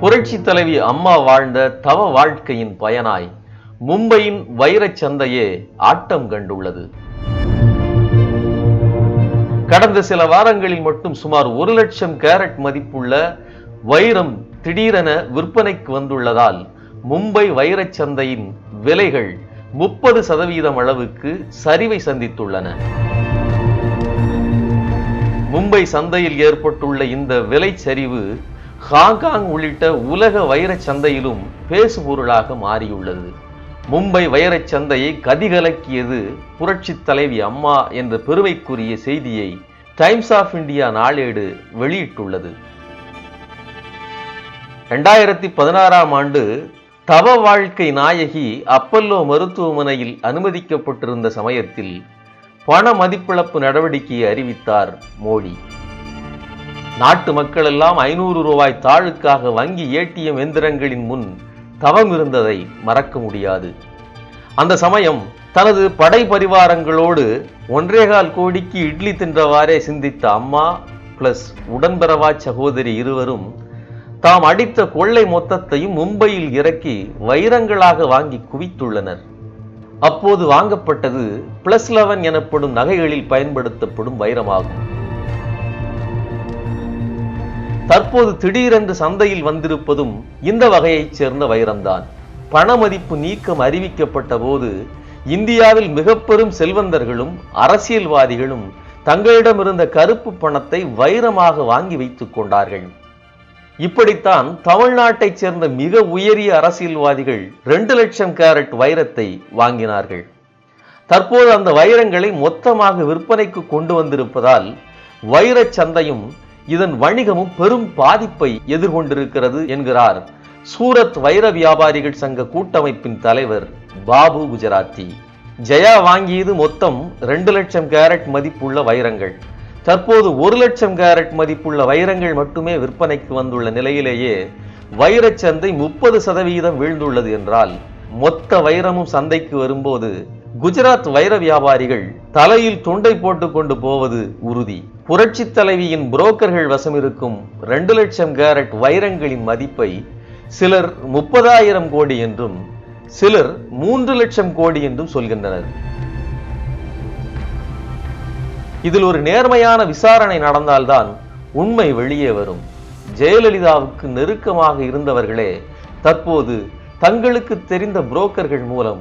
புரட்சி தலைவி அம்மா வாழ்ந்த தவ வாழ்க்கையின் பயனாய் மும்பையின் வைரச் சந்தையே ஆட்டம் கண்டுள்ளது. கடந்த சில வாரங்களில் மட்டும் சுமார் ஒரு லட்சம் கேரட் மதிப்புள்ள வைரம் திடீரென விற்பனைக்கு வந்துள்ளதால் மும்பை வைரச் சந்தையின் விலைகள் முப்பது சதவீதம் அளவுக்கு சரிவை சந்தித்துள்ளன. மும்பை சந்தையில் ஏற்பட்டுள்ள இந்த விலை சரிவு ஹாங்காங் உள்ளிட்ட உலக வைரச் சந்தையிலும் பேசுபொருளாக மாறியுள்ளது. மும்பை வைரச் சந்தையை கதிகலக்கியது புரட்சி தலைவி அம்மா என்ற பெருமைக்குரிய செய்தியை டைம்ஸ் ஆஃப் இந்தியா நாளேடு வெளியிட்டுள்ளது. ரெண்டாயிரத்தி பதினாறாம் ஆண்டு தவ வாழ்க்கை நாயகி அப்பல்லோ மருத்துவமனையில் அனுமதிக்கப்பட்டிருந்த சமயத்தில் பண மதிப்பிழப்பு நடவடிக்கையை அறிவித்தார் மோடி. நாட்டு மக்கள் எல்லாம் ஐநூறு ரூபாய் தாளுக்காக வங்கி ஏடிஎம் எந்திரங்களின் முன் தவம் இருந்ததை மறக்க முடியாது. அந்த சமயம் தனது படை பரிவாரங்களோடு ஒன்றேகால் கோடிக்கு இட்லி தின்றவாறே சிந்தித்த அம்மா பிளஸ் உடன்பிறவா சகோதரி இருவரும் தாம் அடித்த கொள்ளை மொத்தத்தையும் மும்பையில் இறக்கி வைரங்களாக வாங்கி குவித்துள்ளனர். அப்போது வாங்கப்பட்டது பிளஸ் லெவன் எனப்படும் நகைகளில் பயன்படுத்தப்படும் வைரமாகும். தற்போது திடீரென்று சந்தையில் வந்திருப்பதும் இந்த வகையைச் சேர்ந்த வைரம்தான். பண மதிப்பு நீக்கம் அறிவிக்கப்பட்ட போது இந்தியாவில் மிக பெரும் செல்வந்தர்களும் அரசியல்வாதிகளும் தங்களிடமிருந்த கருப்பு பணத்தை வைரமாக வாங்கி வைத்துக் கொண்டார்கள். இப்படித்தான் தமிழ்நாட்டைச் சேர்ந்த மிக உயரிய அரசியல்வாதிகள் ரெண்டு லட்சம் கேரட் வைரத்தை வாங்கினார்கள். தற்போது அந்த வைரங்களை மொத்தமாக விற்பனைக்கு கொண்டு வந்திருப்பதால் வைரச் சந்தையும் இதன் வணிகமும் பெரும் பாதிப்பை எதிர்கொண்டிருக்கிறது என்கிறார் சூரத் வைர வியாபாரிகள் சங்க கூட்டமைப்பின் தலைவர் பாபு குஜராத்தி. ஜெயா வாங்கியது மொத்தம் ரெண்டு லட்சம் கேரட் மதிப்புள்ள வைரங்கள். தற்போது ஒரு லட்சம் கேரட் மதிப்புள்ள வைரங்கள் மட்டுமே விற்பனைக்கு வந்துள்ள நிலையிலேயே வைரச் சந்தை முப்பது சதவீதம் வீழ்ந்துள்ளது என்றால் மொத்த வைரமும் சந்தைக்கு வரும்போது குஜராத் வைர வியாபாரிகள் தலையில் துண்டை போட்டுக்கொண்டு போவது உறுதி. புரட்சி தலைவியின் புரோக்கர்கள் வசம் இருக்கும் ரெண்டு லட்சம் கேரட் வைரங்களின் மதிப்பை சிலர் முப்பதாயிரம் கோடி என்றும் சிலர் மூன்று லட்சம் கோடி என்றும் சொல்கின்றனர். இதில் ஒரு நேர்மையான விசாரணை நடந்தால்தான் உண்மை வெளியே வரும். ஜெயலலிதாவுக்கு நெருக்கமாக இருந்தவர்களே தற்போது தங்களுக்கு தெரிந்த புரோக்கர்கள் மூலம்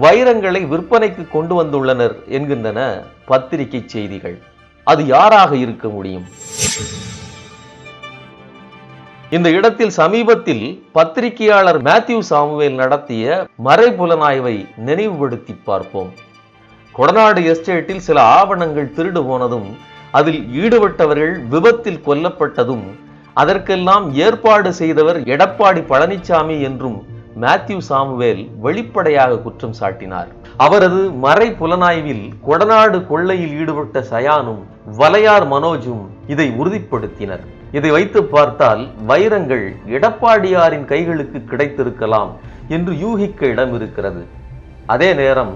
வைரங்களை விற்பனைக்கு கொண்டு வந்துள்ளனர் என்கின்றன பத்திரிகை செய்திகள். அது யாராக இருக்க முடியும்? இந்த இடத்தில் சமீபத்தில் பத்திரிகையாளர் மேத்யூ சாமுவேல் நடத்திய மறைபுலனாய்வை நினைவுபடுத்தி பார்ப்போம். கொடநாடு எஸ்டேட்டில் சில ஆவணங்கள் திருடு போனதும் அதில் ஈடுபட்டவர்கள் விபத்தில் கொல்லப்பட்டதும் அதற்கெல்லாம் ஏற்பாடு செய்தவர் எடப்பாடி பழனிசாமி என்றும் மேத்யூ சாமுவேல் வெளிப்படையாக குற்றம் சாட்டினார். அவரது மறை புலனாய்வில் கொடநாடு கொள்ளையில் ஈடுபட்ட சயானும் வலையார் மனோஜும் இதை உறுதிப்படுத்தினர். இதை வைத்து பார்த்தால் வைரங்கள் எடப்பாடியாரின் கைகளுக்கு கிடைத்திருக்கலாம் என்று யூகிக்க இடம் இருக்கிறது அதே நேரம்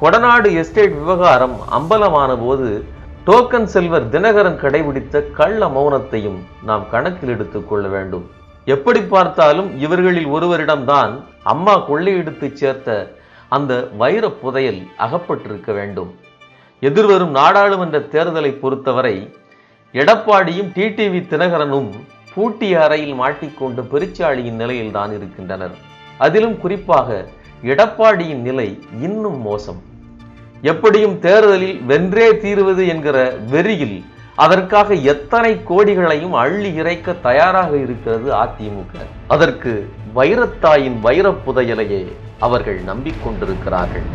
கொடநாடு எஸ்டேட் விவகாரம் அம்பலமான போது டோக்கன் செல்வர் தினகரன் கடைபிடித்த கள்ள மௌனத்தையும் நாம் கணக்கில் எடுத்துக் கொள்ள வேண்டும். எப்படி பார்த்தாலும் இவர்களில் ஒருவரிடம்தான் அம்மா கொள்ளையெடுத்து சேர்த்த அந்த வைர புதையல் அகப்பட்டிருக்க வேண்டும். எதிர்வரும் நாடாளுமன்ற தேர்தலை பொறுத்தவரை எடப்பாடியும் டிடிவி தினகரனும் பூட்டிய அறையில் மாட்டிக்கொண்டு பெருச்சாளியின் நிலையில் தான் இருக்கின்றனர். அதிலும் குறிப்பாக எடப்பாடியின் நிலை இன்னும் மோசம். எப்படியும் தேர்தலில் வென்றே தீருவது என்கிற வெறியில் அதற்காக எத்தனை கோடிகளையும் அள்ளி இறைக்க தயாராக இருக்கிறது அதிமுக. அதற்கு வைரத்தாயின் வைர புதையலையே அவர்கள் நம்பிக்கொண்டிருக்கிறார்கள்.